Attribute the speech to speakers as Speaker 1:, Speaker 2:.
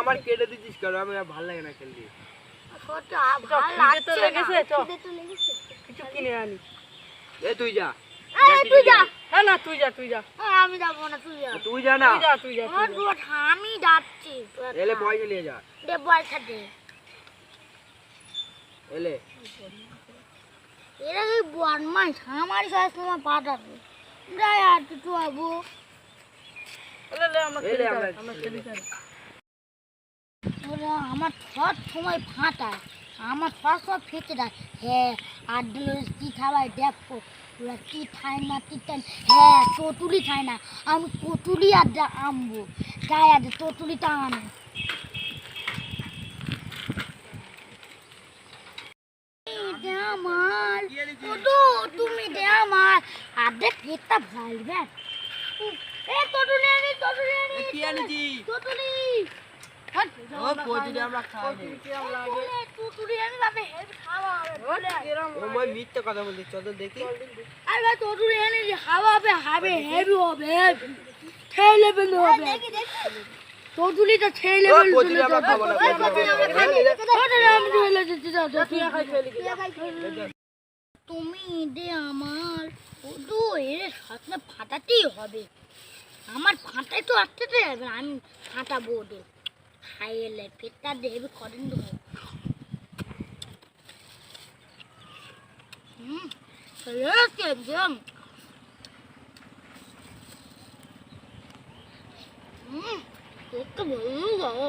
Speaker 1: আমার কেটে দিচ্ছিস কেন? আমি ভালো লাগে না খেলতে।
Speaker 2: কিছু কিনে আনি।
Speaker 1: এ তুই যা।
Speaker 3: তুই যা।
Speaker 2: না তুই যা তুই যা।
Speaker 3: আমি যাব না তুই যা।
Speaker 1: তুই যা না।
Speaker 2: তুই যা তুই যা
Speaker 3: আমি যাচ্ছি।
Speaker 1: এলে পয়সা নিয়ে যা।
Speaker 3: দে পয়সা দে।
Speaker 1: এলে।
Speaker 3: এরা কি বদমাইশ। আমার সাথে তোমার পাঠাবে। যাই আর কিছু আবু
Speaker 2: আমরা
Speaker 3: সব সময় সব ফেটে হ্যাঁ আর কি খাবার দেখো। ওরা কি খায় না কি খায়। হ্যাঁ চতুলি খায় না। আমি আর আনব। যাই আর চতুলিটা আনো। আমার। তুমি দে আমার। আদে পেটটা ভালবে এ চতুলি আনি চতুলি আনি
Speaker 1: কি আনিছি?
Speaker 3: চতুলি
Speaker 1: ও কচুরি আমরা খাই নি?
Speaker 3: চতুলি আনি বাপে। হেভি খাওয়া হবে
Speaker 1: ও মই মিথ্যে কথা বলছিস চল তো দেখি।
Speaker 3: আর ভাই চতুলি আনি খাওয়া হবে হবে হেভি হবে হেভি সেই লেভেল হবে। চতুলিটা সেই
Speaker 1: ও
Speaker 3: লেভেল
Speaker 1: কচুরি আমরা খাব না কচুরি আমরা খাব না।
Speaker 3: আমি চলে যেতে দাও
Speaker 2: তুই একাই খেলি
Speaker 3: তুমি দে আমার সাথে ফাটাতেই হবে আমার ফাটাই তো আসতে যাবে আমি ফাটাবো ওদের খাই এলে পেটটা দেবে কদিন দেবো হুম একদম হুম একটু ভালো